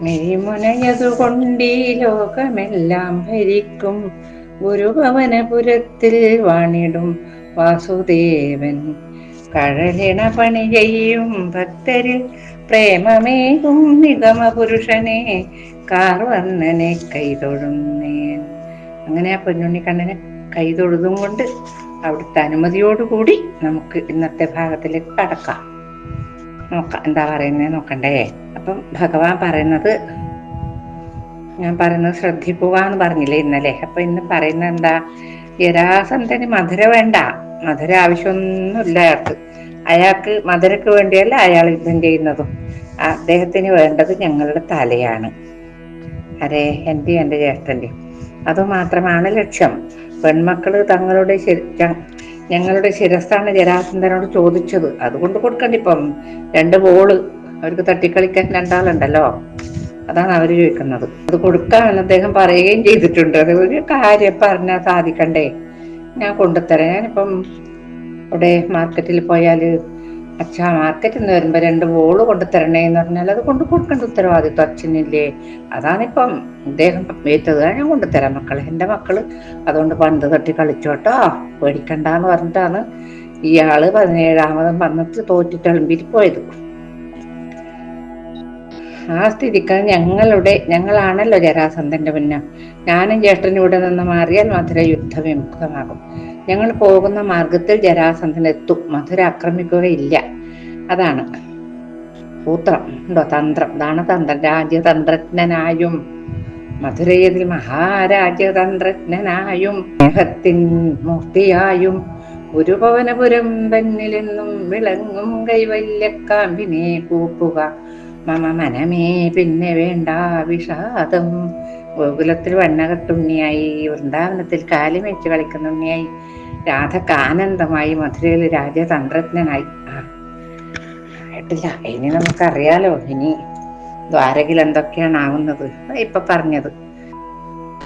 മിഴിമുനയതുകൊണ്ടീ ലോകമെല്ലാം ഭരിക്കും. ഗുരുഭവനപുരത്തിൽ വാണിടും വാസുദേവൻ. കഴലിണ പണി ചെയ്യും ഭക്തരിൽ പ്രേമമേകും നിഗമ പുരുഷനെ കാർവർണനെ കൈതൊഴുന്നേൻ. അങ്ങനെ ആ പൊന്നുണ്ണിക്കണ്ണനെ കൈതൊഴുതും കൊണ്ട് അവിടുത്തെ അനുമതിയോടുകൂടി നമുക്ക് ഇന്നത്തെ ഭാഗത്തിലേക്ക് കടക്കാം. നോക്കാം എന്താ പറയുന്നത് നോക്കണ്ടേ? അപ്പം ഭഗവാൻ പറയുന്നത് ഞാൻ പറയുന്നത് ശ്രദ്ധിക്കുക എന്ന് പറഞ്ഞില്ലേ ഇന്നലെ. അപ്പൊ ഇന്ന് പറയുന്നത് എന്താ? യരാസന്ധന് മധുര വേണ്ട. മധുര ആവശ്യമൊന്നുമില്ല അയാൾക്ക്. അയാൾക്ക് മധുരക്ക് വേണ്ടിയല്ല അയാൾ യുദ്ധം ചെയ്യുന്നതും. അദ്ദേഹത്തിന് വേണ്ടത് ഞങ്ങളുടെ തലയാണ്. അരെ എന്റെ എന്റെ ജ്യേഷ്ഠന്റെ അതുമാത്രമാണ് ലക്ഷ്യം. പെൺമക്കൾ തങ്ങളുടെ ഞങ്ങളുടെ ശിരസ്സാണ് ജരാസന്ധനോട് ചോദിച്ചത്. അതുകൊണ്ട് കൊടുക്കണ്ടിപ്പം. രണ്ട് ബോൾ അവർക്ക് തട്ടിക്കളിക്കാൻ രണ്ടാളുണ്ടല്ലോ. അതാണ് അവർ ചോദിക്കുന്നത്. അത് കൊടുക്കാമെന്ന് അദ്ദേഹം പറയുകയും ചെയ്തിട്ടുണ്ട്. അത് ഒരു കാര്യം പറഞ്ഞാൽ സാധിക്കണ്ടേ? ഞാൻ കൊണ്ടുത്തരാം. ഞാനിപ്പം അവിടെ മാർക്കറ്റിൽ പോയാൽ അച്ഛാ മാർക്കറ്റിൽ നിന്ന് വരുമ്പോൾ രണ്ട് ബോൾ കൊണ്ടുത്തരണേ എന്ന് പറഞ്ഞാൽ അത് കൊണ്ട് കൊടുക്കേണ്ട ഉത്തരവാദിത്വം അച്ഛനില്ലേ? അതാണിപ്പം അദ്ദേഹം ഏറ്റത്. ഞാൻ കൊണ്ടുതരാം മക്കളെ. എന്റെ മക്കൾ അതുകൊണ്ട് പണ്ട് തട്ടി കളിച്ചോട്ടോ പേടിക്കണ്ടെന്ന് പറഞ്ഞിട്ടാണ് ഇയാൾ പതിനേഴാമതും പറഞ്ഞിട്ട് തോറ്റിട്ട് പോയത്. ആ സ്ഥിതിക്ക് ഞങ്ങളുടെ ഞങ്ങളാണല്ലോ ജരാസന്ധന്റെ പിന്നെ. ഞാനും ജ്യേഷ്ഠനും ഇവിടെ നിന്ന് മാറിയാൽ മധുര യുദ്ധവിമുക്തമാകും ഞങ്ങൾ പോകുന്ന മാർഗത്തിൽ ജരാസന്ധൻ എത്തും മധുര ആക്രമിക്കുകയില്ല അതാണ് സൂത്രം. ഉണ്ടോ തന്ത്രം? ഇതാണ് തന്ത്രം. രാജ്യതന്ത്രജ്ഞനായും മധുരയതിൽ മഹാരാജ്യതന്ത്രജ്ഞനായും സ്നേഹത്തിൻ മൂർത്തിയായും ഗുരുഭവനപുരം തന്നിലെന്നും വിളങ്ങും കൈവല്യക്കാമ്പിനെ കൂപ്പുക. മമ മനമേ പിന്നെ വേണ്ട വിഷാദം. ഗോകുലത്തിൽ വണ്ണകത്തുണ്ണിയായി വൃന്ദാവനത്തിൽ കാലിമേച്ച് കളിക്കുന്ന ഉണ്ണിയായി. രാധക്ക് ആനന്ദമായി മധുരയിൽ രാജതന്ത്രജ്ഞനായി. ആയിട്ടില്ല. ഇനി നമുക്കറിയാലോ ഇനി ദ്വാരകിൽ എന്തൊക്കെയാണ് ആവുന്നത്. ഇപ്പൊ പറഞ്ഞത്.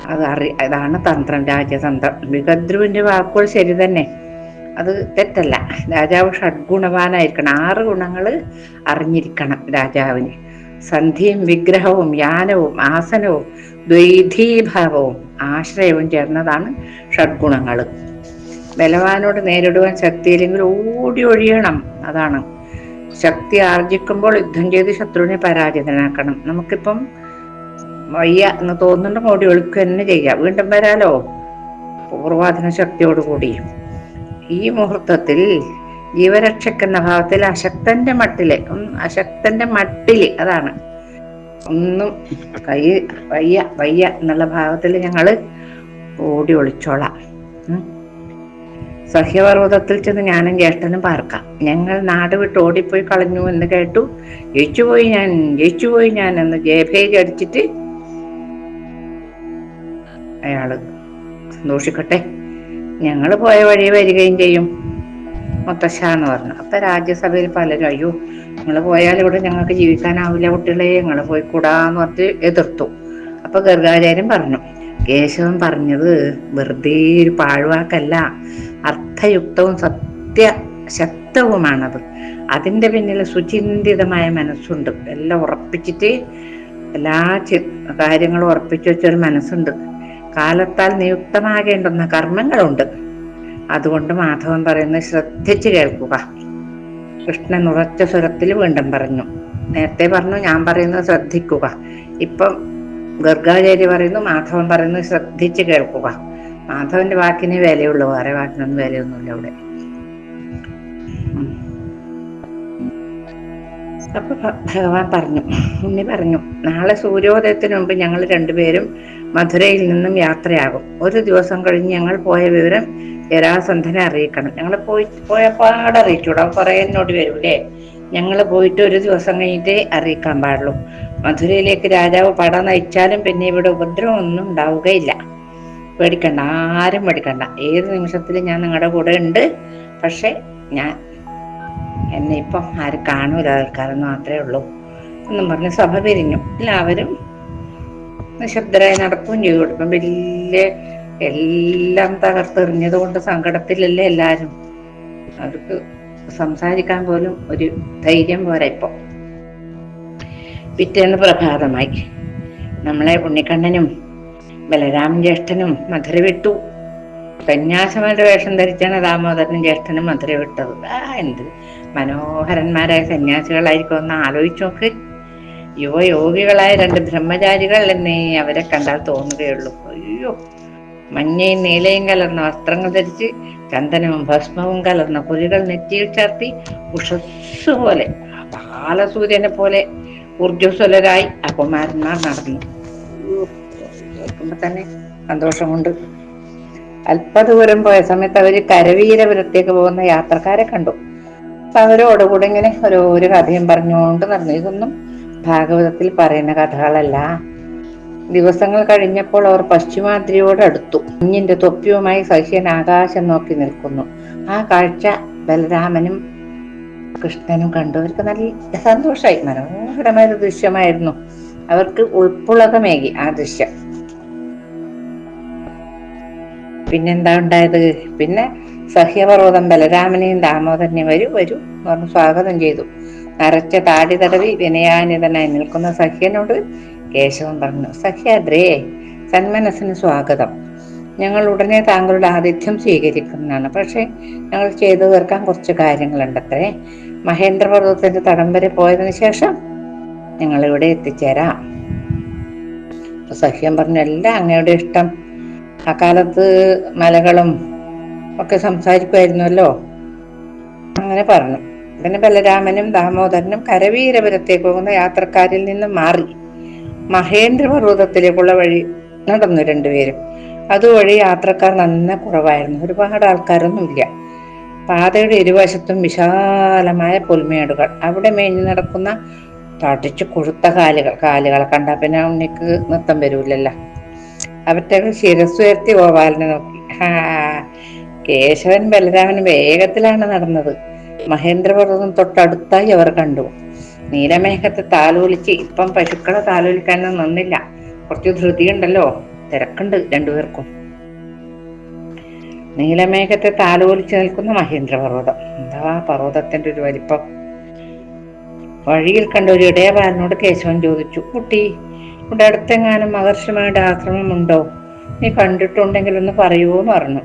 അത് അറി അതാണ് തന്ത്രം രാജതന്ത്രം. വിഗദ്രുവിന്റെ വാക്കുകൾ ശരി തന്നെ. അത് തെറ്റല്ല. രാജാവ് ഷഡ്ഗുണവാനായിരിക്കണം. ആറ് ഗുണങ്ങൾ അറിഞ്ഞിരിക്കണം രാജാവിന്. സന്ധിയും വിഗ്രഹവും യാനവും ആസനവും ദ്വൈധീഭാവവും ആശ്രയവും ചേർന്നതാണ് ഷഡ്ഗുണങ്ങൾ ബലവാനോട് നേരിടുവാൻ ശക്തിയില്ലെങ്കിൽ ഓടി ഒഴിയണം. അതാണ്. ശക്തി ആർജിക്കുമ്പോൾ യുദ്ധം ചെയ്ത് ശത്രുവിനെ പരാജിതനാക്കണം. നമുക്കിപ്പം വയ്യ എന്ന് തോന്നുന്നുണ്ടെങ്കിൽ ഓടി ഒളിക്കുക തന്നെ ചെയ്യാം. വീണ്ടും വരാലോ? പൂർവാധന ശക്തിയോടുകൂടി. ഈ മുഹൂർത്തത്തിൽ ജീവരക്ഷക്കെന്ന ഭാവത്തിൽ അശക്തന്റെ മട്ടിൽ അശക്തന്റെ മട്ടിൽ അതാണ്. ഒന്നും കൈ വയ്യ വയ്യ എന്നുള്ള ഭാവത്തിൽ ഞങ്ങൾ ഓടി ഒളിച്ചോളാം. സഹ്യപർവതത്തിൽ ചെന്ന് ഞാനും ജ്യേഷ്ഠനും പാർക്കാം. ഞങ്ങൾ നാട് വിട്ട് ഓടിപ്പോയി കളഞ്ഞു എന്ന് കേട്ടു. ജയിച്ചുപോയി ഞാൻ ജയിച്ചുപോയി ഞാൻ എന്ന് ജയഭേരി അടിച്ചിട്ട് അയാൾ സന്തോഷിക്കട്ടെ. ഞങ്ങൾ പോയ വഴി വരികയും ചെയ്യും. മുത്തശ്ശ എന്ന് പറഞ്ഞു. അപ്പൊ രാജ്യസഭയിൽ പലരും അയ്യോ നിങ്ങൾ പോയാൽ ഇവിടെ ഞങ്ങൾക്ക് ജീവിക്കാനാവില്ല കുട്ടികളെ നിങ്ങൾ പോയിക്കൂടാന്ന് പറഞ്ഞ് എതിർത്തു. അപ്പൊ ഗർഗാചാര്യൻ പറഞ്ഞു കേശവൻ പറഞ്ഞത് വെറുതെ ഒരു പാഴ്വാക്കല്ല അർത്ഥയുക്തവും സത്യശക്തവുമാണത്. അതിന്റെ പിന്നിൽ സുചിന്തിതമായ മനസ്സുണ്ട്. എല്ലാം ഉറപ്പിച്ചിട്ട് എല്ലാ കാര്യങ്ങളും ഉറപ്പിച്ചു വെച്ചൊരു മനസ്സുണ്ട്. കാലത്താൽ നിയുക്തമാകേണ്ടുന്ന കർമ്മങ്ങളുണ്ട്. അതുകൊണ്ട് മാധവൻ പറയുന്നത് ശ്രദ്ധിച്ചു കേൾക്കുക. കൃഷ്ണൻ ഉറച്ച സ്വരത്തിൽ വീണ്ടും പറഞ്ഞു. നേരത്തെ പറഞ്ഞു ഞാൻ പറയുന്നത് ശ്രദ്ധിക്കുക. ഇപ്പം ഗർഗാചാര്യ പറയുന്നു മാധവൻ പറയുന്നത് ശ്രദ്ധിച്ചു കേൾക്കുക. മാധവന്റെ വാക്കിന് വിലയുള്ളൂ വേറെ വാക്കിനൊന്നും വിലയൊന്നുമില്ല ഇവിടെ അപ്പൊ ഭഗവാൻ പറഞ്ഞു. ഉണ്ണി പറഞ്ഞു നാളെ സൂര്യോദയത്തിന് മുമ്പ് ഞങ്ങൾ രണ്ടുപേരും മധുരയിൽ നിന്നും യാത്രയാകും. ഒരു ദിവസം കഴിഞ്ഞ് ഞങ്ങൾ പോയ വിവരം ജരാസന്ധനെ അറിയിക്കണം. ഞങ്ങൾ പോയി പോയ പാടെ അറിയിച്ചൂടാ. കുറെ എന്നോട് വരൂലേ ഞങ്ങൾ പോയിട്ട് ഒരു ദിവസം കഴിഞ്ഞിട്ടേ അറിയിക്കാൻ പാടുള്ളൂ. മധുരയിലേക്ക് രാജാവ് പട നയിച്ചാലും പിന്നെ ഇവിടെ ഉപദ്രവം ഒന്നും ഉണ്ടാവുകയില്ല. പേടിക്കണ്ട ആരും പേടിക്കണ്ട. ഏത് നിമിഷത്തിലും ഞാൻ നിങ്ങളുടെ കൂടെ ഉണ്ട്. പക്ഷെ ഞാൻ എന്നെ ഇപ്പം ആരും കാണൂല ആൾക്കാരെന്ന് മാത്രമേ ഉള്ളൂ. എന്നും പറഞ്ഞ് സഭ പിരിഞ്ഞു. എല്ലാവരും നിശബ്ദരായി നടക്കുകയും ചെയ്തു ഇപ്പം വലിയ എല്ലാം തകർത്തെറിഞ്ഞത് കൊണ്ട് സങ്കടത്തിലല്ലേ എല്ലാരും? അവർക്ക് സംസാരിക്കാൻ പോലും ഒരു ധൈര്യം പോരാ ഇപ്പൊ. പിറ്റേന്ന് പ്രഭാതമായി നമ്മളെ ഉണ്ണിക്കണ്ണനും ബലരാമൻ ജ്യേഷ്ഠനും മധുര വിട്ടു. സന്യാസിമാരുടെ വേഷം ധരിച്ചാണ് ദാമോദരനും ജ്യേഷ്ഠനും മധുര വിട്ടത്. ആ എന്ത് മനോഹരന്മാരായ സന്യാസികളായിരിക്കും ഒന്ന് ആലോചിച്ചു നോക്ക്. യുവയോഗികളായ രണ്ട് ബ്രഹ്മചാരികൾ എന്നേ അവരെ കണ്ടാൽ തോന്നുകയുള്ളൂ. അയ്യോ. മഞ്ഞയും നീലയും കലർന്ന വസ്ത്രങ്ങൾ ധരിച്ച് ചന്ദനവും ഭസ്മവും കലർന്ന പുലികൾ നെറ്റിയിൽ ചാർത്തി ഉഷസ് പോലെ ബാലസൂര്യനെ പോലെ ഊർജസ്വലരായി ആ കുമാരന്മാർ നടന്നു തന്നെ സന്തോഷമുണ്ട് അല്പദൂരം പോയ സമയത്ത് അവർ കരവീരപുരത്തേക്ക് പോകുന്ന യാത്രക്കാരെ കണ്ടു. അവരോടുകൂടെ ഇങ്ങനെ ഓരോരോ കഥയും പറഞ്ഞുകൊണ്ട് നടന്നു. ഇതൊന്നും ഭാഗവതത്തിൽ പറയുന്ന കഥകളല്ല. ദിവസങ്ങൾ കഴിഞ്ഞപ്പോൾ അവർ പശ്ചിമാദ്രിയോട് അടുത്തു. കുഞ്ഞിന്റെ തൊപ്പിയുമായി സഹ്യൻ ആകാശം നോക്കി നിൽക്കുന്നു. ആ കാഴ്ച ബലരാമനും കൃഷ്ണനും കണ്ടു. അവർക്ക് നല്ല സന്തോഷമായി മനോഹരമായ ഒരു ദൃശ്യമായിരുന്നു. അവർക്ക് ഉൾപ്പുളകമേകി ആ ദൃശ്യം. പിന്നെന്താ ഉണ്ടായത്? പിന്നെ സഹ്യപർവതം ബലരാമനെയും ദാമോദരനെയും വരും വരും പറഞ്ഞു സ്വാഗതം ചെയ്തു. നരച്ച താടി തടവി വിനയാനിതനായി നിൽക്കുന്ന സഖ്യനോട് കേശവൻ പറഞ്ഞു സഖ്യാദ്രേ സന്മനസ്സിന് സ്വാഗതം. ഞങ്ങൾ ഉടനെ താങ്കളുടെ ആതിഥ്യം സ്വീകരിക്കുന്നതാണ്. പക്ഷേ ഞങ്ങൾ ചെയ്തു തീർക്കാൻ കുറച്ച് കാര്യങ്ങളുണ്ടത്രേ. മഹേന്ദ്രപർവതത്തിന്റെ തടം വരെ പോയതിനു ശേഷം ഞങ്ങൾ ഇവിടെ എത്തിച്ചേരാം. സഖ്യം പറഞ്ഞു എല്ലാം അങ്ങയുടെ ഇഷ്ടം. അക്കാലത്ത് മലകളും ഒക്കെ സംസാരിക്കുമായിരുന്നല്ലോ. അങ്ങനെ പറഞ്ഞു. പിന്നെ ബലരാമനും ദാമോദരനും കരവീരപുരത്തേക്ക് പോകുന്ന യാത്രക്കാരിൽ നിന്നും മാറി. മഹേന്ദ്ര പർവതത്തിലേക്കുള്ള വഴി നടന്നു രണ്ടുപേരും. അതുവഴി യാത്രക്കാർ നന്ന കുറവായിരുന്നു. ഒരുപാട് ആൾക്കാരൊന്നുമില്ല. പാതയുടെ ഇരുവശത്തും വിശാലമായ പുൽമേടുകൾ. അവിടെ മേഞ്ഞു നടക്കുന്ന തടിച്ചു കൊഴുത്ത കാലുകൾ. കാലുകളെ കണ്ടാൽ പിന്നെ ഉണ്ണിക്ക് നൃത്തം വരൂലല്ലോ അവറ്റ ശിരസ്സുയർത്തി ഗോപാലനെ നോക്കി. കേശവൻ ബലരാമൻ വേഗത്തിലാണ് നടന്നത്. മഹേന്ദ്രപർവതം തൊട്ടടുത്തായി അവർ കണ്ടു. നീലമേഘത്തെ താലോലിച്ച് ഇപ്പം പശുക്കളെ താലോലിക്കാനൊന്നും നിന്നില്ല. കുറച്ച് ധൃതിയുണ്ടല്ലോ. തിരക്കുണ്ട് രണ്ടുപേർക്കും. നീലമേഘത്തെ താലോലിച്ച് നിൽക്കുന്ന മഹേന്ദ്രപർവതം. എന്താ പർവതത്തിന്റെ ഒരു വലിപ്പം? വഴിയിൽ കണ്ട ഒരു ഇടയബാലനോട് കേശവൻ ചോദിച്ചു കുട്ടി ഇവിടെ അടുത്തെങ്ങാനും മഹർഷിമാരുടെ ആശ്രമമുണ്ടോ? നീ കണ്ടിട്ടുണ്ടെങ്കിൽ ഒന്ന് പറയുമോ എന്ന് പറഞ്ഞു.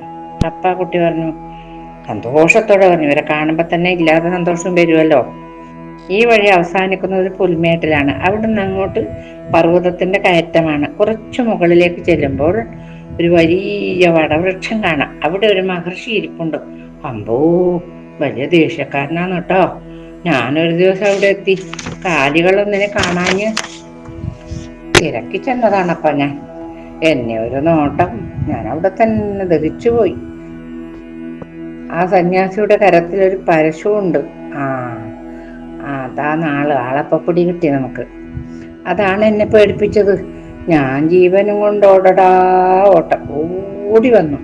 അപ്പ കുട്ടി പറഞ്ഞു സന്തോഷത്തോടെ പറഞ്ഞു ഇവരെ കാണുമ്പോ തന്നെ ഇല്ലാതെ സന്തോഷം വരുമല്ലോ ഈ വഴി അവസാനിക്കുന്നത് ഒരു പുൽമേട്ടിലാണ്. അവിടുന്ന് അങ്ങോട്ട് പർവതത്തിന്റെ കയറ്റമാണ്. കുറച്ചു മുകളിലേക്ക് ചെല്ലുമ്പോൾ ഒരു വലിയ വടവൃക്ഷം കാണാം. അവിടെ ഒരു മഹർഷി ഇരിപ്പുണ്ട്. അമ്പോ വലിയ ദേഷ്യക്കാരനാണ് കേട്ടോ. ഞാനൊരു ദിവസം അവിടെ എത്തി. കാലികളൊന്നിനെ കാണാഞ്ഞ് തിരക്കി ചെന്നതാണപ്പ ഞാൻ. എന്നെ ഒരു നോട്ടം. ഞാൻ അവിടെ തന്നെ ദഹിച്ചു പോയി ആ സന്യാസിയുടെ കരത്തിൽ ഒരു പരശുണ്ട് ആ അതാ നാൾ. ആളപ്പ പിടി കിട്ടി നമുക്ക്. അതാണ് എന്നെ പേടിപ്പിച്ചത്. ഞാൻ ജീവനും കൊണ്ട് ഓടടാ ഓട്ടം. ഓടി വന്നു.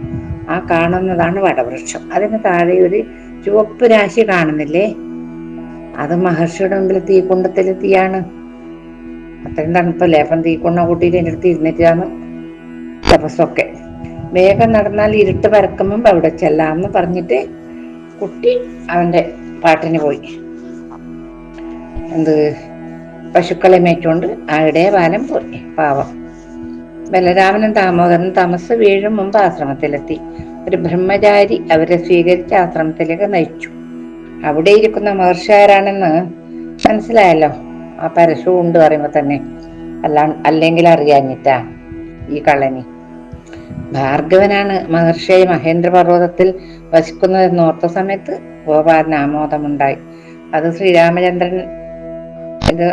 ആ കാണുന്നതാണ് വടവൃക്ഷം. അതിന് താഴെ ഒരു ചുവപ്പ് രാശി കാണുന്നില്ലേ? അത് മഹർഷിയുടെ മുമ്പിൽ തീക്കുണ്ടത്തിലെത്തിയാണ്. അത്രയും തണുപ്പല്ലേ? അപ്പം തീക്കുണ്ണ കൂട്ടിയിട്ട് എന്റെ അടുത്ത് ഇരുന്നിട്ടാണ് തപസ്സൊക്കെ. വേഗം നടന്നാൽ ഇരുട്ട് പരക്കുമ്പം അവിടെ ചെല്ലാന്ന് പറഞ്ഞിട്ട് കുട്ടി അവന്റെ പാട്ടിന് പോയി. എന്ത് പശുക്കളെ മേച്ചുകൊണ്ട് അവിടെ ബാലം പോയി. പാവം. ബലരാമനും ദാമോദരനും തമസ് വീഴും മുമ്പ് ആശ്രമത്തിലെത്തി. ഒരു ബ്രഹ്മചാരി അവരെ സ്വീകരിച്ച് ആശ്രമത്തിലേക്ക് നയിച്ചു. അവിടെ ഇരിക്കുന്ന മഹർഷാരാണെന്ന് മനസ്സിലായല്ലോ. ആ പരശു ഉണ്ട് പറയുമ്പോ തന്നെ. അല്ല അല്ലെങ്കിൽ അറിയാഞ്ഞിട്ടാ ഈ കള്ളനി. ഭാർഗവനാണ് മഹർഷിയായി മഹേന്ദ്ര പർവതത്തിൽ വസിക്കുന്നതെന്ന് ഓർത്ത സമയത്ത് ഗോപാലന് ആമോദമുണ്ടായി. അത് ശ്രീരാമചന്ദ്രൻ ഇത്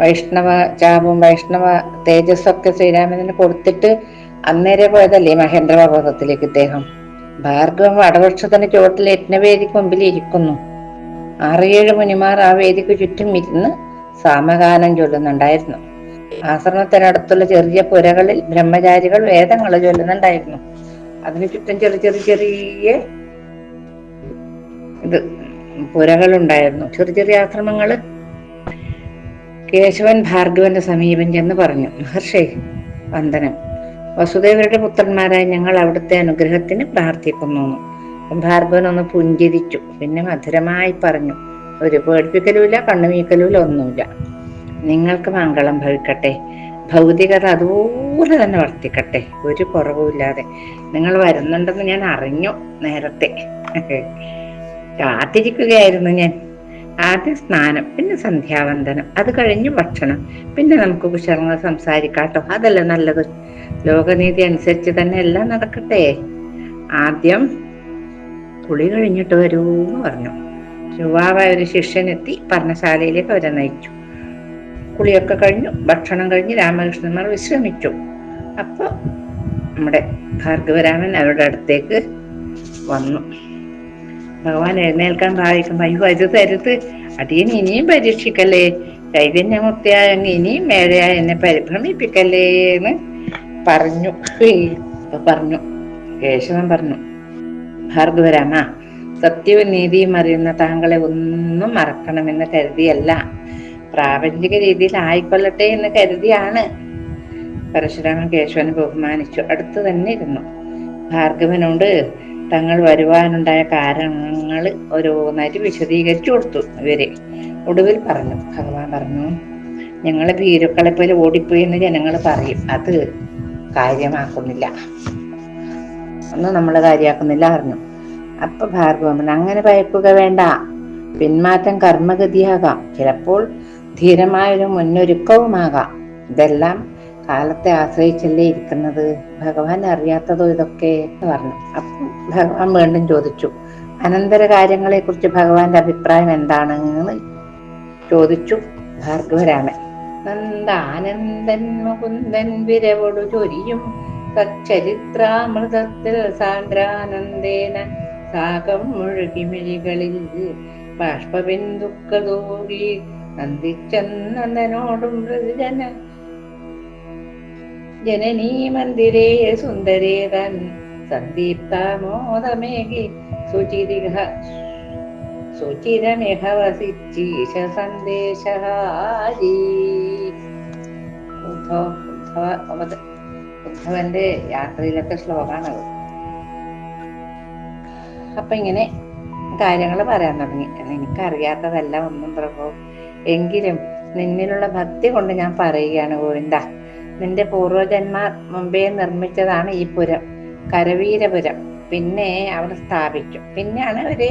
വൈഷ്ണവ ചാപും വൈഷ്ണവ തേജസ്സൊക്കെ ശ്രീരാമചന്ദ്രൻ കൊടുത്തിട്ട് അന്നേരെ പോയതല്ലേ മഹേന്ദ്ര പർവതത്തിലേക്ക് ഇദ്ദേഹം? ഭാർഗവം വടവൃക്ഷത്തിന് ചുവട്ടിൽ യജ്ഞവേദിക്ക് മുമ്പിൽ ഇരിക്കുന്നു. ആറേഴ് മുനിമാർ ആ വേദിക്ക് ചുറ്റും ഇരുന്ന് സാമഗാനം ചൊല്ലുന്നുണ്ടായിരുന്നു. ആശ്രമത്തിനടുത്തുള്ള ചെറിയ പുരകളിൽ ബ്രഹ്മചാരികൾ വേദങ്ങൾ ചൊല്ലുന്നുണ്ടായിരുന്നു. അതിന് ചുറ്റും ചെറിയ ചെറിയ ചെറിയ ഇത് പുരകളുണ്ടായിരുന്നു. ചെറിയ ചെറിയ ആശ്രമങ്ങൾ കേശവൻ ഭാർഗവന്റെ സമീപം ചെന്ന് പറഞ്ഞു മഹർഷി വന്ദനം. വസുദേവരുടെ പുത്രന്മാരായ ഞങ്ങൾ അവിടുത്തെ അനുഗ്രഹത്തിന് പ്രാർത്ഥിക്കുന്നു. ഭാർഗവൻ ഒന്ന് പുഞ്ചിരിച്ചു. പിന്നെ മധുരമായി പറഞ്ഞു ഒരു പേടിപ്പിക്കലുമില്ല കണ്ണുമീക്കലുമില്ല ഒന്നുമില്ല. നിങ്ങൾക്ക് മംഗളം ഭവിക്കട്ടെ. ഭൗതികത അതുപോലെ തന്നെ വർത്തിക്കട്ടെ. ഒരു കുറവുമില്ലാതെ നിങ്ങൾ വരുന്നുണ്ടെന്ന് ഞാൻ അറിഞ്ഞു നേരത്തെ. കാത്തിരിക്കുകയായിരുന്നു ഞാൻ. ആദ്യം സ്നാനം പിന്നെ സന്ധ്യാവന്തനം അത് കഴിഞ്ഞ് ഭക്ഷണം. പിന്നെ നമുക്ക് കുശലങ്ങൾ സംസാരിക്കാട്ടോ. അതല്ലേ നല്ലത്. ലോകനീതി അനുസരിച്ച് തന്നെ എല്ലാം നടക്കട്ടെ. ആദ്യം കുളി കഴിഞ്ഞിട്ട് വരൂ എന്ന് പറഞ്ഞു. യുവാവായ ഒരു ശിഷ്യനെത്തി പർണശാലയിലേക്ക് അവരെ നയിച്ചു. കുളിയൊക്കെ കഴിഞ്ഞു ഭക്ഷണം കഴിഞ്ഞ് രാമകൃഷ്ണന്മാർ വിശ്രമിച്ചു. അപ്പോൾ നമ്മുടെ ഭാർഗവരാമൻ അവരുടെ അടുത്തേക്ക് വന്നു. ഭഗവാൻ എഴുന്നേൽക്കാൻ ഭാവിക്കുമ്പോ അയ്യോ അത് തരുത്. അടിയൻ ഇനിയും പരീക്ഷിക്കല്ലേ? ചൈതന്യമുക്തിയായ ഇനിയും മേഴയായ എന്നെ പരിഭ്രമിപ്പിക്കല്ലേ? എന്ന് പറഞ്ഞു. പറഞ്ഞു. കേശവൻ പറഞ്ഞു ഭാർഗവരാമ സത്യവും നീതിയും അറിയുന്ന താങ്കളെ ഒന്നും മറക്കണമെന്ന് കരുതിയല്ല. പ്രാപഞ്ചിക രീതിയിൽ ആയിക്കൊള്ളട്ടെ എന്ന് കരുതിയാണ്. പരശുരാമൻ കേശവനെ ബഹുമാനിച്ചു. അടുത്തു തന്നെ ഇരുന്നു. ഭാർഗവനോട് തങ്ങൾ വരുവാനുണ്ടായ കാരണങ്ങൾ ഓരോന്നായിട്ട് വിശദീകരിച്ചു കൊടുത്തു ഇവരെ. ഒടുവിൽ പറഞ്ഞു ഭഗവാൻ പറഞ്ഞു ഞങ്ങളെ ഭീരുക്കളെ പോലെ ഓടിപ്പോയി എന്ന് ജനങ്ങൾ പറയും. അത് കാര്യമാക്കുന്നില്ല. ഒന്നും നമ്മൾ കാര്യമാക്കുന്നില്ല പറഞ്ഞു. അപ്പൊ ഭാർഗവൻ അങ്ങനെ ഭയക്കുക വേണ്ട. പിന്മാറ്റം കർമ്മഗതിയാകാം. ചിലപ്പോൾ ധീരമായൊരു മുന്നൊരുക്കവുമാകാം. ഇതെല്ലാം കാലത്തെ ആശ്രയിച്ചല്ലേ ഇരിക്കുന്നത്? ഭഗവാൻ അറിയാത്തതോ ഇതൊക്കെ എന്ന് പറഞ്ഞു. അപ്പം ഭഗവാൻ വീണ്ടും ചോദിച്ചു അനന്തര കാര്യങ്ങളെ കുറിച്ച് ഭഗവാന്റെ അഭിപ്രായം എന്താണ്? ചോദിച്ചു ഭാർഗവരാമൻ. നന്ദാനന്ദൻ മുകുന്ദൻ വിരവൊടു ചൊരിയും സച്ചരിത്രാമൃതത്തിൽ സാന്ദ്രാനന്ദേന സാകം മുഴുകിമിഴികളിൽ ബാഷ്പബിന്ദുക്കളോടി നന്ദിച്ചന്നനോടും മൃദുജന. ജനനീ മന്ദിരേ സുന്ദരേ തൻ സന്ദീപ്താമോദമേകി. സുചിരിഹ സുചിരമിഹ വസിച്ചീശ ഉദ്ധവ ഉദ്ധവന്റെ യാത്രയിലൊക്കെ ശ്ലോകാണത്. അപ്പൊ ഇങ്ങനെ കാര്യങ്ങൾ പറയാൻ തുടങ്ങി. എനിക്കറിയാത്തതല്ല ഒന്നും പ്രഭു എങ്കിലും നിന്നിലുള്ള ഭക്തി കൊണ്ട് ഞാൻ പറയുകയാണ് ഗോവിന്ദ നിന്റെ പൂർവജന്മാർ മുമ്പേ നിർമ്മിച്ചതാണ് ഈ പുരം കരവീരപുരം. പിന്നെ അവർ സ്ഥാപിച്ചു. പിന്നെയാണ് അവർ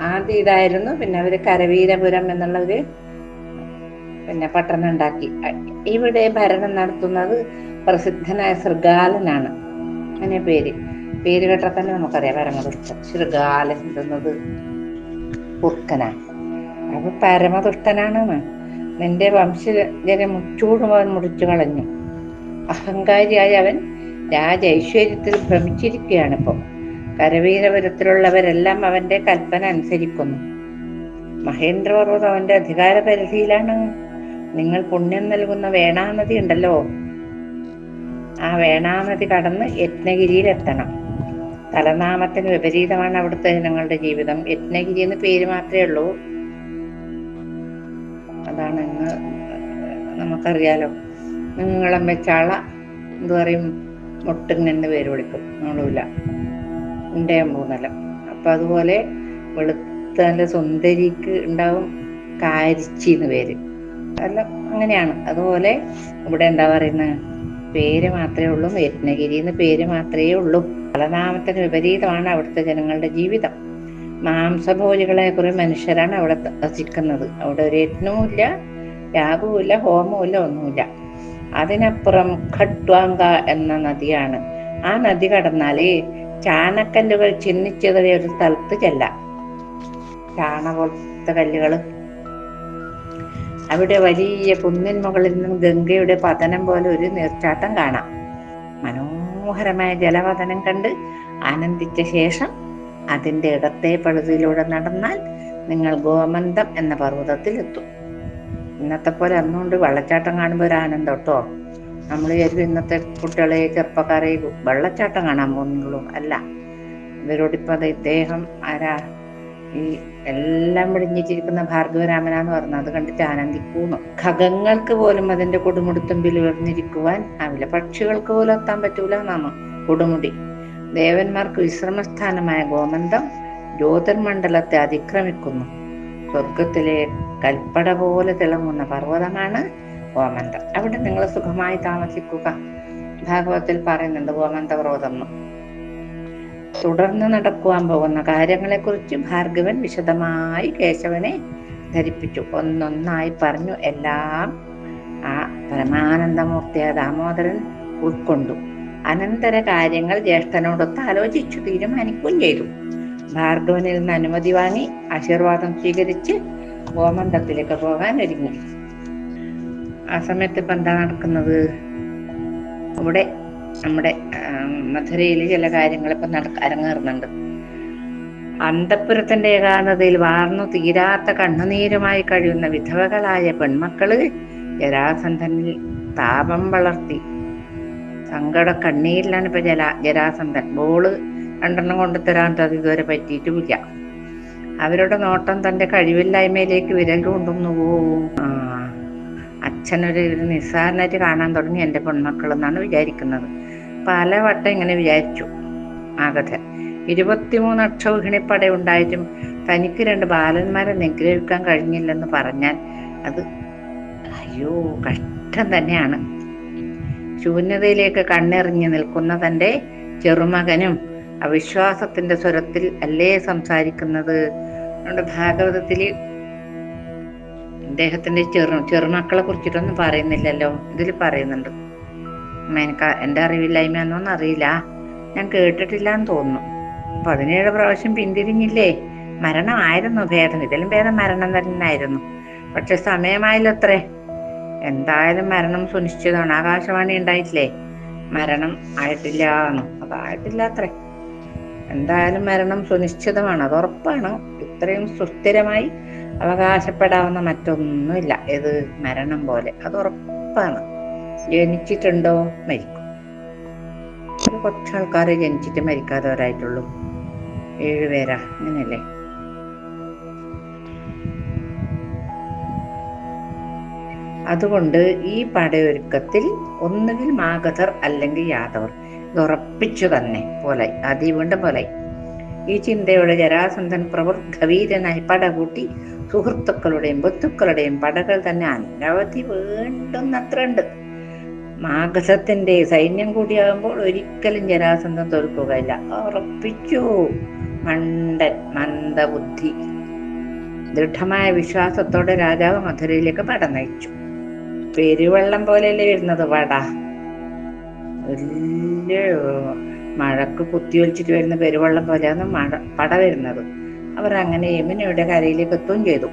ആദ്യം ഇതായിരുന്നു പിന്നെ അവർ കരവീരപുരം എന്നുള്ള ഒരു പിന്നെ പട്ടണം ഉണ്ടാക്കി. ഇവിടെ ഭരണം നടത്തുന്നത് പ്രസിദ്ധനായ ശൃഗാലനാണ്. അങ്ങനെ പേര്. പേര് കേട്ടാൽ തന്നെ നമുക്കറിയാം പരമദുഷ്ടൻ ശൃഗാലൻ എന്നത് കുർക്കനാണ്. അത് പരമദുഷ്ടനാണെന്ന്. നിന്റെ വംശജനെ മുച്ചൂടും അവൻ മുറിച്ചു കളഞ്ഞു. അഹങ്കാരിയായ അവൻ രാജൈശ്വര്യത്തിൽ ഭ്രമിച്ചിരിക്കുകയാണ് ഇപ്പോൾ കരവീരപുരത്തിലുള്ളവരെല്ലാം അവന്റെ കൽപ്പന അനുസരിക്കുന്നു. മഹേന്ദ്രപർവതം അവന്റെ അധികാര പരിധിയിലാണ് നിങ്ങൾ പുണ്യം നൽകുന്ന വേണാനദി ഉണ്ടല്ലോ. ആ വേണാനദി കടന്ന് യജ്ഞഗിരിയിലെത്തണം തലനാമത്തിന് വിപരീതമാണ് അവിടുത്തെ ജനങ്ങളുടെ ജീവിതം. യജ്ഞഗിരി എന്ന് പേര് മാത്രമേ ഉള്ളൂ. അതാണ് ഇന്ന് നമുക്കറിയാലോ. നിങ്ങളമ്മ വെച്ചാള എന്ത് പറയും മുട്ടുങ്ങെന്ന് പേര് വിളിക്കും. നമ്മളില്ല ഉണ്ടയാൻ മൂന്നലം അപ്പം അതുപോലെ വെളുത്തന്റെ സുന്ദരിക്ക് ഉണ്ടാവും കാരിച്ചി എന്ന് പേര്. അല്ല അങ്ങനെയാണ്. അതുപോലെ ഇവിടെ എന്താ പറയുന്നത് പേര് മാത്രമേ ഉള്ളൂ. യജ്ഞഗിരി എന്ന് പേര് മാത്രമേ ഉള്ളൂ. ഫലനാമത്തിന് വിപരീതമാണ് അവിടുത്തെ ജനങ്ങളുടെ ജീവിതം. മാംസഭോജികളെ കുറെ മനുഷ്യരാണ് അവിടെ വസിക്കുന്നത്. അവിടെ ഒരു യജ്ഞവുമില്ല യാഗവുമില്ല ഹോമവുമില്ല ഒന്നുമില്ല. അതിനപ്പുറം ഖട്വാങ്ക എന്ന നദിയാണ്. ആ നദി കടന്നാൽ ചാണക്കല്ലുകൾ ചിന്നിച്ചെറിയ ഒരു സ്ഥലത്ത് ചെല്ലാം. ചാണ പോലത്തെ കല്ലുകൾ അവിടെ വലിയ കുന്നിൻ മുകളിൽ നിന്നും ഗംഗയുടെ പതനം പോലെ ഒരു നീർച്ചാട്ടം കാണാം. മനോഹരമായ ജലപതനം കണ്ട് ആനന്ദിച്ച ശേഷം അതിന്റെ ഇടത്തെ പഴുതിയിലൂടെ നടന്നാൽ നിങ്ങൾ ഗോമന്തം എന്ന പർവതത്തിൽ എത്തും ഇന്നത്തെ പോലെ അന്നുകൊണ്ട് വെള്ളച്ചാട്ടം കാണുമ്പോൾ ഒരു ആനന്ദം കേട്ടോ. നമ്മൾ വിചാരിക്കും ഇന്നത്തെ കുട്ടികളെ ചെറുപ്പക്കാരെ വെള്ളച്ചാട്ടം കാണാൻ പോകുന്നുള്ളൂ അല്ല. ഇവരോടിപ്പോൾ അത് ഇദ്ദേഹം ആരാ? ഈ എല്ലാം വിടിഞ്ഞിട്ടിരിക്കുന്ന ഭാർഗവരാമനാന്ന് പറഞ്ഞു. അത് കണ്ടിട്ട് ആനന്ദിക്കുന്നു. ഖഗങ്ങൾക്ക് പോലും അതിന്റെ കൊടുമുടിത്തുമ്പിൽ ഉയർന്നിരിക്കുവാൻ ആവില്ല. പക്ഷികൾക്ക് പോലും എത്താൻ പറ്റൂല നാമ കൊടുമുടി. ദേവന്മാർക്ക് വിശ്രമസ്ഥാനമായ ഗോമന്തം ജ്യോതിർമണ്ഡലത്തെ അതിക്രമിക്കുന്നു. സ്വർഗത്തിലെ കൽപ്പട പോലെ തിളങ്ങുന്ന പർവതമാണ് ഗോമന്തം. അവിടെ നിങ്ങൾ സുഖമായി താമസിക്കുക. ഭാഗവത്തിൽ പറയുന്നുണ്ട് ഗോമന്ത പർവതം തുടർന്ന് നടക്കുവാൻ പോകുന്ന കാര്യങ്ങളെക്കുറിച്ച് ഭാർഗവൻ വിശദമായി കേശവനെ ധരിപ്പിച്ചു. ഒന്നൊന്നായി പറഞ്ഞു എല്ലാം ആ പരമാനന്ദമൂർത്തിയായ ദാമോദരൻ ഉൾക്കൊണ്ടു. അനന്തര കാര്യങ്ങൾ ജ്യേഷ്ഠനോടൊത്ത് ആലോചിച്ചു തീരുമാനിക്കുകയും ചെയ്തു. ഭാർഗവനിൽ നിന്ന് അനുമതി വാങ്ങി ആശീർവാദം സ്വീകരിച്ച് ഗോമന്തത്തിലേക്ക് പോകാൻ ഒരുങ്ങി. ആ സമയത്ത് ഇപ്പൊ എന്താ നടക്കുന്നത്? ഇവിടെ നമ്മുടെ മധുരയിൽ ചില കാര്യങ്ങൾ ഇപ്പൊ നടക്ക അരങ്ങേറുന്നുണ്ട്. അന്തപുരത്തിന്റെ ഏകാന്തതയിൽ വാർന്നു തീരാത്ത കണ്ണുനീരുമായി കഴിയുന്ന വിധവകളായ പെൺമക്കൾ ജരാസന്ധനിൽ താപം വളർത്തി സങ്കട കണ്ണീരിലാണ് ഇപ്പൊ ജല ജരാസന്ധൻ ബോൾ രണ്ടെണ്ണം കൊണ്ടുതരാൻ അത് ഇതുവരെ പറ്റിയിട്ടുമില്ല. അവരുടെ നോട്ടം തന്റെ കഴിവില്ലായ്മയിലേക്ക് വിരൽ കൊണ്ടുവന്നു പോവും. അച്ഛനൊരു നിസ്സാരനായിട്ട് കാണാൻ തുടങ്ങി എന്റെ പെൺമക്കൾ എന്നാണ് വിചാരിക്കുന്നത്. പലവട്ടം ഇങ്ങനെ വിചാരിച്ചു ആകഥ ഇരുപത്തിമൂന്ന് അക്ഷൗഹിണിപ്പട ഉണ്ടായിട്ടും തനിക്ക് രണ്ട് ബാലന്മാരെ നിഗ്രഹിക്കാൻ കഴിഞ്ഞില്ലെന്ന് പറഞ്ഞാൽ അത് അയ്യോ കഷ്ടം തന്നെയാണ്. ശൂന്യതയിലേക്ക് കണ്ണെറിഞ്ഞു നിൽക്കുന്ന തന്റെ ചെറുമകനും അവിശ്വാസത്തിന്റെ സ്വരത്തിൽ അല്ലേ സംസാരിക്കുന്നത്? നമ്മുടെ ഭാഗവതത്തിൽ അദ്ദേഹത്തിന്റെ ചെറു ചെറുമക്കളെ കുറിച്ചിട്ടൊന്നും പറയുന്നില്ലല്ലോ. ഇതിൽ പറയുന്നുണ്ട്. എനിക്ക് എന്റെ അറിവില്ലായ്മ എന്നൊന്നും അറിയില്ല. ഞാൻ കേട്ടിട്ടില്ല എന്ന് തോന്നുന്നു. പതിനേഴ് പ്രാവശ്യം പിന്തിരിഞ്ഞില്ലേ? മരണമായിരുന്നു ഭേദം. ഇതിലും ഭേദം മരണം തന്നെയായിരുന്നു. പക്ഷെ സമയമായില്ലത്രേ എന്തായാലും മരണം സുനിശ്ചിതമാണ്. ആകാശവാണി ഉണ്ടായിട്ടില്ലേ? മരണം ആയിട്ടില്ല എന്ന്. ആയിട്ടില്ല അത്രേ. എന്തായാലും മരണം സുനിശ്ചിതമാണ്. അത് ഉറപ്പാണ്. ഇത്രയും സുസ്ഥിരമായി അവകാശപ്പെടാവുന്ന മറ്റൊന്നുമില്ല. ഇത് മരണം പോലെ. അത് ഉറപ്പാണ്. ജനിച്ചിട്ടുണ്ടോ? മരിക്കും. കുറച്ച് കുറച്ചാൾക്കാർ ജനിച്ചിട്ട് മരിക്കാത്തവരായിട്ടുള്ളൂ. ഏഴുപേരാ അങ്ങനെയല്ലേ? അതുകൊണ്ട് ഈ പടയൊരുക്കത്തിൽ ഒന്നുകിൽ മാഗധർ അല്ലെങ്കിൽ യാദവർ. ഉറപ്പിച്ചു തന്നെ. പോലെ അതി വീണ്ടും പോലെ. ഈ ചിന്തയോടെ ജരാസന്ധൻ പ്രവൃദ്ധവീരനായി പടകൂട്ടി സുഹൃത്തുക്കളുടെയും ബന്ധുക്കളുടെയും പടകൾ തന്നെ അനവധി വേണ്ടുന്നത്ര ഉണ്ട് മാഗസത്തിന്റെ സൈന്യം കൂടിയാകുമ്പോൾ ഒരിക്കലും ജരാസന്ധം തോൽക്കുകയില്ല. ഉറപ്പിച്ചു. മണ്ടൻ മന്ദബുദ്ധി. ദൃഢമായ വിശ്വാസത്തോടെ രാജാവ് മധുരയിലേക്ക് പട നയിച്ചു പെരുവെള്ളം പോലെയല്ലേ വരുന്നത്? വട. വലിയ മഴക്ക് കുത്തിയൊലിച്ചിട്ട് വരുന്ന പെരുവെള്ളം പോലെയാണ് മഴ പട വരുന്നത്. അവർ അങ്ങനെ യമുനയുടെ കരയിലേക്ക് എത്തുകയും ചെയ്തു.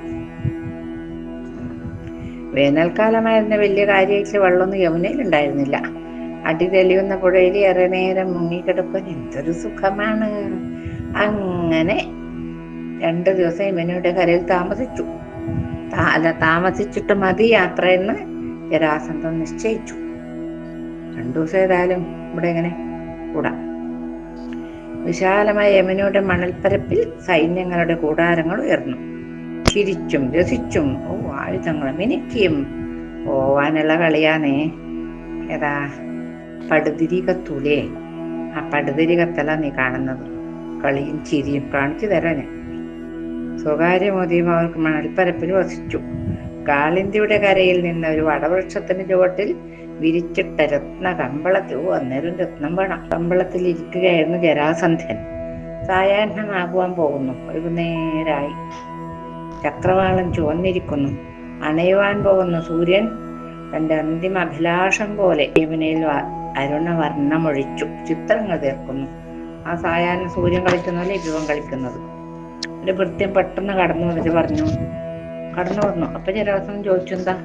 വേനൽക്കാലമായിരുന്ന വലിയ കാര്യമായിട്ട് വെള്ളമൊന്നും യമുനയിൽ ഉണ്ടായിരുന്നില്ല അടി തെളിയുന്ന പുഴയിൽ ഏറെ നേരം മുങ്ങിക്കിടക്കാൻ എന്തൊരു സുഖമാണ്. അങ്ങനെ രണ്ട് ദിവസം യമുനയുടെ കരയിൽ താമസിച്ചു. താമസിച്ചിട്ട് മതി യാത്രയെന്ന് ജരാസന്ധം നിശ്ചയിച്ചു. രണ്ടു ദിവസം ഏതായാലും ഇവിടെ എങ്ങനെ കൂടാം. വിശാലമായ യമനയുടെ മണൽപ്പരപ്പിൽ സൈന്യങ്ങളുടെ കൂടാരങ്ങൾ ഉയർന്നു. ചിരിച്ചും രസിച്ചും ഓ ആയുധങ്ങളും മിനുക്കിയും പോവാനുള്ള കളിയാണേ. ഏതാ പടുതിരി കത്തൂലേ ആ പടുതിരി കത്തല നീ കാണുന്നത്. കളിയും ചിരിയും കാണിച്ചു തരാന് സ്വകാര്യമോദിയും അവർക്ക് മണൽപ്പരപ്പിൽ വസിച്ചു. കാളിന്തിയുടെ കരയിൽ നിന്ന് ഒരു വടവൃക്ഷത്തിന് ചുവട്ടിൽ വിരിച്ചിട്ട രത്ന കമ്പളത്തിൽ ഓ അന്നേരം രത്നം വേണം. കമ്പളത്തിൽ ഇരിക്കുകയായിരുന്നു ജരാസന്ധൻ. സായാഹ്നമാകുവാൻ പോകുന്നു. വൈകുന്നേരായി ചക്രവാളം ചുവന്നിരിക്കുന്നു. അണയുവാൻ പോകുന്ന സൂര്യൻ. തന്റെ അന്തിമ അഭിലാഷം പോലെ യമുനയിൽ അരുണവർണമൊഴിച്ചു. ചിത്രങ്ങൾ തീർക്കുന്നു. ആ സായാഹ്ന സൂര്യൻ കളിക്കുന്ന ഇവൻ കളിക്കുന്നത്. ഒരു ഭൃത്യം പെട്ടെന്ന് കടന്നു വന്നിട്ട് പറഞ്ഞു. കടന്നു വന്നു അപ്പൊ ജരാസം ചോദിച്ചു എന്താ?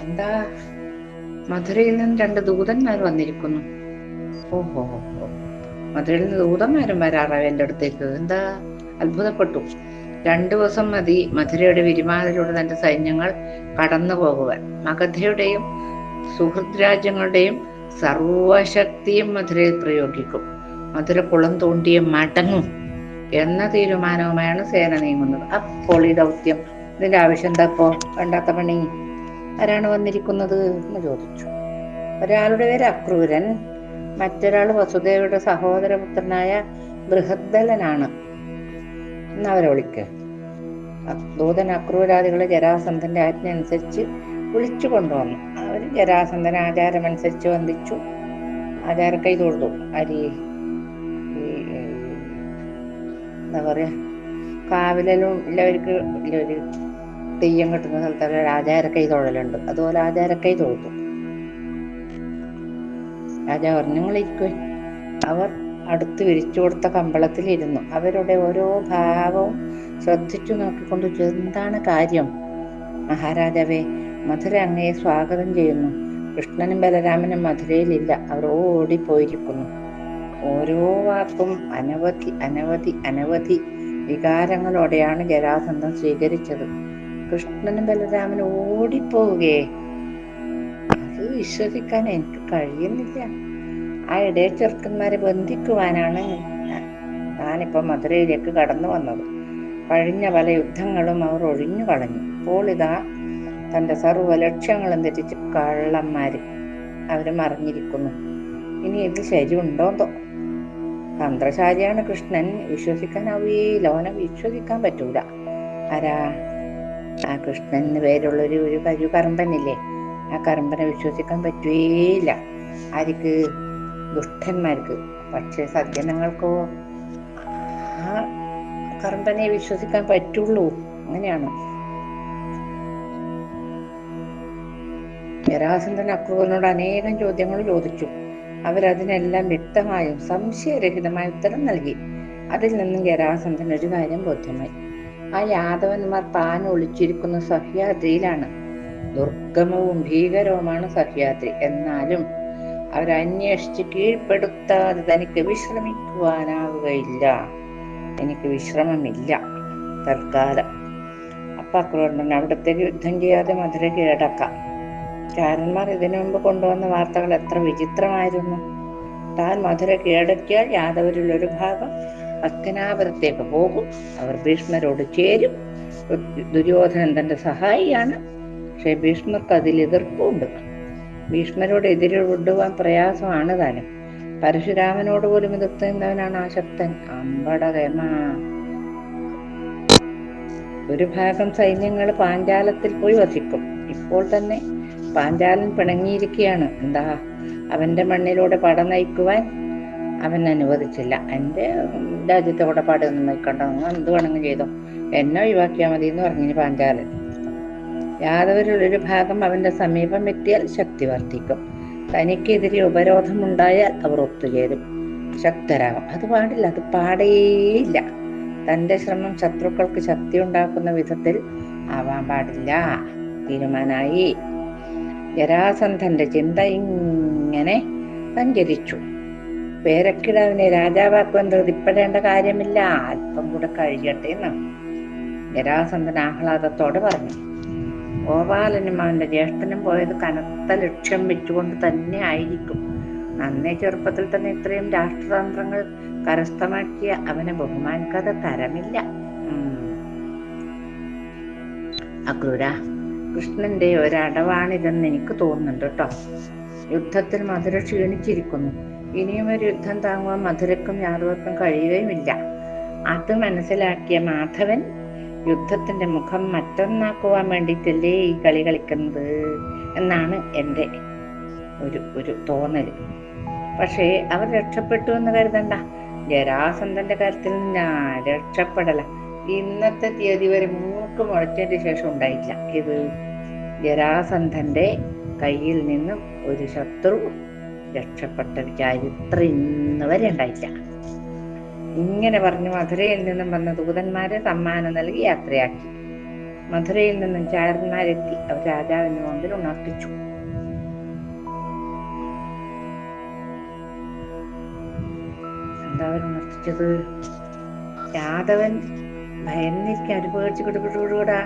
എന്താ? മധുരയിൽ നിന്ന് രണ്ട് ദൂതന്മാർ വന്നിരിക്കുന്നു. ഓഹോ മധുരയിൽ നിന്ന് ദൂതന്മാരും വരാറായി എന്റെ അടുത്തേക്ക്. എന്താ? അത്ഭുതപ്പെട്ടു. രണ്ടു ദിവസം മതി മധുരയുടെ വിരിമാതിലൂടെ തന്റെ സൈന്യങ്ങൾ കടന്നു പോകുവാൻ. മഗധയുടെയും സുഹൃത് രാജ്യങ്ങളുടെയും സർവശക്തിയും മധുരയിൽ പ്രയോഗിക്കും. മധുര കുളം തോണ്ടിയ മടങ്ങും എന്ന തീരുമാനവുമായാണ് സേന നീങ്ങുന്നത്. അപ്പോൾ ഈ ദൗത്യം ഇതിന്റെ ആവശ്യം എന്താ ഇപ്പോ? വേണ്ടാത്ത പണി. ആരാണ് വന്നിരിക്കുന്നത് എന്ന് ചോദിച്ചു. ഒരാളുടെ പേര് അക്രൂരൻ. മറ്റൊരാൾ വസുദേവയുടെ സഹോദരപുത്രനായ ബൃഹദ്ദലനാണ്. എന്നവരെ വിളിക്കുക ദൂതൻ അക്രൂരാദികളെ ജരാസന്ധന്റെ ആജ്ഞ അനുസരിച്ച് വിളിച്ചു കൊണ്ടുവന്നു. അവർ ജരാസന്ധൻ ആചാരമനുസരിച്ച് വന്ദിച്ചു. ആചാര കൈ തൊഴുതു അരി എന്താ പറയാ? കാവിലും ഉള്ളവർക്ക് ഒരു തെയ്യം കിട്ടുന്ന സ്ഥലത്ത് ഒരു ആചാരക്കൈ തൊഴലുണ്ട്. അതുപോലെ ആചാരക്കൈ തൊഴുതു. രാജാവ് പറഞ്ഞു നിങ്ങൾ ഇരിക്കും. അവർ അടുത്ത് വിരിച്ചു കൊടുത്ത കമ്പളത്തിലിരുന്നു. അവരുടെ ഓരോ ഭാവവും ശ്രദ്ധിച്ചു നോക്കിക്കൊണ്ട് എന്താണ് കാര്യം? മഹാരാജാവേ മധുര അങ്ങയെ സ്വാഗതം ചെയ്യുന്നു. കൃഷ്ണനും ബലരാമനും മധുരയിലില്ല. അവർ ഓടിപ്പോയിരിക്കുന്നു. ഓരോ വാക്കും അനവധി അനവധി അനവധി വികാരങ്ങളോടെയാണ് ജരാസന്ധം സ്വീകരിച്ചത്. കൃഷ്ണനും ബലരാമനും ഓടിപ്പോവുകയെ അത് വിശ്വസിക്കാൻ എനിക്ക് കഴിയുന്നില്ല. ആ ഇടയ ചെറുക്കന്മാരെ ബന്ധിക്കുവാനാണ് ഞാൻ- ഞാനിപ്പോ മധുരയിലേക്ക് കടന്നു വന്നത്. കഴിഞ്ഞ പല യുദ്ധങ്ങളും അവർ ഒഴിഞ്ഞു കളഞ്ഞു. ഇപ്പോൾ ഇതാ തന്റെ സർവ ലക്ഷ്യങ്ങളും തെറ്റിച്ച് കള്ളന്മാര് അവർ മറിഞ്ഞിരിക്കുന്നു ഇനി ഇത് ശരിയുണ്ടോ തന്ത്രശാലിയാണ് കൃഷ്ണൻ. വിശ്വസിക്കാനാവുകയില്ല ഓനെ വിശ്വസിക്കാൻ പറ്റൂല. ആരാ? ആ കൃഷ്ണൻ എന്ന് പേരുള്ള ഒരു ഒരു കരു കറമ്പനില്ലേ? ആ കറമ്പനെ വിശ്വസിക്കാൻ പറ്റുകയില്ല ആർക്ക്? ദുഷ്ടന്മാർക്ക്. പക്ഷെ സജ്ജനങ്ങൾക്കോ ആ കറമ്പനെ വിശ്വസിക്കാൻ പറ്റുള്ളൂ. അങ്ങനെയാണ്. ജരാസന്ധൻ അക്രൂരനോട് അനേകം ചോദ്യങ്ങൾ ചോദിച്ചു. അവരതിനെല്ലാം വ്യക്തമായും സംശയരഹിതമായ ഉത്തരം നൽകി. അതിൽ നിന്നും ജരാസന്ധൻ ഒരു കാര്യം ബോധ്യമായി. ആ യാദവന്മാർ താൻ ഒളിച്ചിരിക്കുന്ന സഹ്യാദ്രിയിലാണ്. ദുർഗമവും ഭീകരവുമാണ് സഹ്യാദ്രി. എന്നാലും അവരന്വേഷിച്ച് കീഴ്പ്പെടുത്താതെ തനിക്ക് വിശ്രമിക്കുവാനാവുകയില്ല. എനിക്ക് വിശ്രമമില്ല. തൽക്കാലം. അപ്പൊ അക്രൂരൻ അവിടത്തേക്ക് യുദ്ധം ചെയ്യാതെ മധുര കീഴടക്കാം. ചാരന്മാർ ഇതിനു മുമ്പ് കൊണ്ടുവന്ന വാർത്തകൾ എത്ര വിചിത്രമായിരുന്നു. താൻ മധുര കീഴടക്കിയാൽ യാദവരിൽ ഒരു ഭാഗം ഹസ്തിനാപുരത്തേക്ക് പോകും. അവർ ഭീഷ്മരോട് ചേരും. ദുര്യോധനൻ തന്റെ സഹായിയാണ്. പക്ഷെ ഭീഷ്മർക്ക് അതിൽ എതിർപ്പുണ്ട്. ഭീഷ്മരോട് എതിരിടുവാൻ പ്രയാസമാണ് താനും. പരശുരാമനോട് പോലും എതിർത്തുന്നവനാണ് ആ ശക്തൻ? അമ്പട ഒരു ഭാഗം സൈന്യങ്ങൾ പാഞ്ചാലത്തിൽ പോയി വസിക്കും. ഇപ്പോൾ തന്നെ പാഞ്ചാലൻ പിണങ്ങിയിരിക്കുകയാണ്. എന്താ? അവന്റെ മണ്ണിലൂടെ പട നയിക്കുവാൻ അവൻ അനുവദിച്ചില്ല എന്റെ രാജ്യത്തെ കൂടെ ഒന്നും നിങ്ങൾ എന്ത് വേണമെങ്കിലും ചെയ്തോ. എന്നെ ഒഴിവാക്കിയാൽ മതി എന്ന് പറഞ്ഞു പാഞ്ചാലൻ. ഒരു ഭാഗം അവന്റെ സമീപം എത്തിയാൽ ശക്തി വർദ്ധിക്കും. തനിക്കെതിരെ ഉപരോധമുണ്ടായാൽ അവർ ഒത്തുചേരും. ശക്തരാകും. അത് പാടില്ല അത് പാടേയില്ല തന്റെ ശ്രമം ശത്രുക്കൾക്ക് ശക്തി ഉണ്ടാക്കുന്ന വിധത്തിൽ ആവാൻ പാടില്ല. തീരുമാനായി. ജരാസന്ധന്റെ ചിന്ത ഇങ്ങനെ സഞ്ചരിച്ചു. പേരക്കിടാവിനെ രാജാവാക്കുവാൻ ധൃതിപ്പെടേണ്ട കാര്യമില്ല. അല്പം കൂടെ കഴിയട്ടെ എന്ന്. ജരാസന്ധൻ ആഹ്ലാദത്തോടെ പറഞ്ഞു. ഗോപാലനും അവന്റെ ജ്യേഷ്ഠനും പോയത് കനത്ത ലക്ഷ്യം വെച്ചുകൊണ്ട് തന്നെ ആയിരിക്കും. നന്നേ ചെറുപ്പത്തിൽ തന്നെ ഇത്രയും രാഷ്ട്രതന്ത്രങ്ങൾ കരസ്ഥമാക്കിയ അവനെ ബഹുമാനിക്കാതെ തരമില്ല. അക്രൂര കൃഷ്ണന്റെ ഒരടവാണിതെന്ന് എനിക്ക് തോന്നുന്നുണ്ട് കേട്ടോ. യുദ്ധത്തിൽ മധുര ക്ഷീണിച്ചിരിക്കുന്നു. ഇനിയും ഒരു യുദ്ധം താങ്ങുവാൻ മധുരക്കും യാദവർക്കും കഴിയുകയുമില്ല. അത് മനസ്സിലാക്കിയ മാധവൻ യുദ്ധത്തിന്റെ മുഖം മറ്റൊന്നാക്കുവാൻ വേണ്ടിയിട്ടല്ലേ ഈ കളി കളിക്കുന്നത് എന്നാണ് എന്റെ ഒരു ഒരു തോന്നൽ പക്ഷേ അവർ രക്ഷപ്പെട്ടു എന്ന് കരുതണ്ട. ജരാസന്ധന്റെ കാര്യത്തിൽ നിന്ന് രക്ഷപ്പെടല. ഇന്നത്തെ തീയതി വരെ മൂക്ക് മുളച്ചതിന് ശേഷം ഉണ്ടായില്ല ഇത് ജരാസന്ധന്റെ കയ്യിൽ നിന്നും ഒരു ശത്രു രക്ഷപ്പെട്ട ചരിത്രം ഇന്ന് വരെ ഉണ്ടായില്ല ഇങ്ങനെ പറഞ്ഞു മധുരയിൽ നിന്നും വന്ന ദൂതന്മാരെ സമ്മാനം നൽകി യാത്രയാക്കി. മധുരയിൽ നിന്നും ചാരന്മാരെത്തി അവർ രാജാവിന് മുമ്പിൽ ഉണർത്തിച്ചു. എന്താ അവർ ഉണർത്തിച്ചത് യാദവൻ ഭയന്നിരിക്കും പേടിച്ച് കിടുകിടുകൂടാ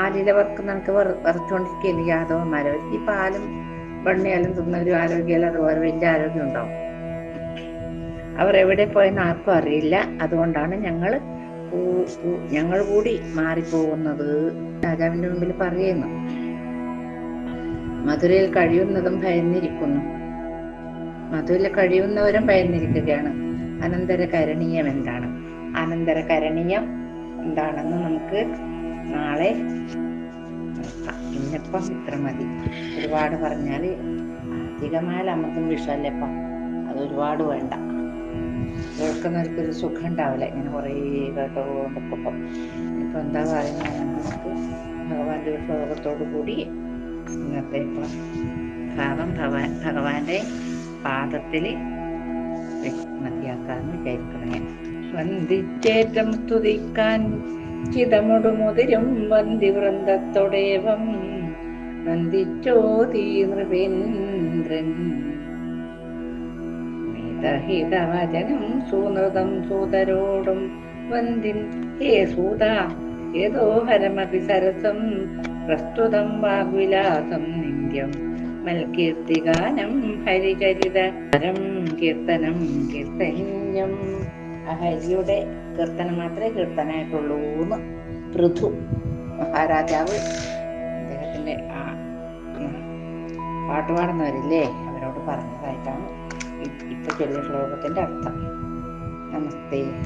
ആലില വർക്ക് നമുക്ക് വറച്ചുകൊണ്ടിരിക്കുകയല്ലേ യാദവന്മാരെ? ഈ പാലും വെണ്ണയാലും തിന്നാലും ആരോഗ്യമല്ല അതുപോലെ വലിയ ആരോഗ്യം ഉണ്ടാവും. അവർ എവിടെ പോയെന്ന് ആർക്കും അറിയില്ല. അതുകൊണ്ടാണ് ഞങ്ങൾ ഞങ്ങൾ കൂടി മാറിപ്പോകുന്നത്. രാജാവിന്റെ മുമ്പിൽ പറയുന്നു. മധുരയിൽ കഴിയുന്നതും ഭയന്നിരിക്കുന്നു. മധുരയിൽ കഴിയുന്നവരും ഭയന്നിരിക്കുകയാണ്. അനന്തര കരണീയം എന്താണ്? അനന്തര കരണീയം എന്താണെന്ന് നമുക്ക് നാളെ നോക്കാം. ഇന്നിപ്പം ഇത്ര മതി. ഒരുപാട് പറഞ്ഞാൽ അധികമായ അമൃതം വിഷമല്ലേ അപ്പം? അത് ഒരുപാട് വേണ്ട. കേൾക്കുന്നവർക്കൊരു സുഖം ഉണ്ടാവില്ല. ഇങ്ങനെ കുറേ കേട്ടോണ്ടിപ്പം ഇപ്പം. എന്താ പറയുന്നത് ഭഗവാന്റെ ഒരു ശ്ലോകത്തോടു കൂടി ഇന്നത്തെ ഇപ്പം ഭാവം ഭഗവാൻ ഭഗവാന്റെ പാദത്തിൽ മതിയാക്കാന്ന് വിചാരിക്കണേ. വന്ദിച്ചേറ്റം സ്തുതിക്കാൻ ചിതമുടുമുതിരും. വന്ദി വൃന്ദത്തോടേവം വന്ദിച്ചോതി സൂനൃതം സൂതരോടും വന്ദിൻ ഹേ സൂത ഏതോ ഹരമപി സരസം പ്രസ്തുതം വാഗ്വിലാസം നിന്ദ്യം മൽകീർത്തിഗാനം ഹരിചരിതരം കീർത്തനം കീർത്തന്യം. ഹരിയുടെ കീർത്തനം മാത്രമേ കീർത്തനായിട്ടുള്ളൂ എന്ന് പൃഥു മഹാരാജാവ് അദ്ദേഹത്തിന്റെ ആ പാട്ടുപാടുന്നവരില്ലേ അവരോട് പറഞ്ഞതായിട്ടാണ് ഇപ്പൊ ചൊല്ലിയ ശ്ലോകത്തിന്റെ അർത്ഥം. നമസ്തേ.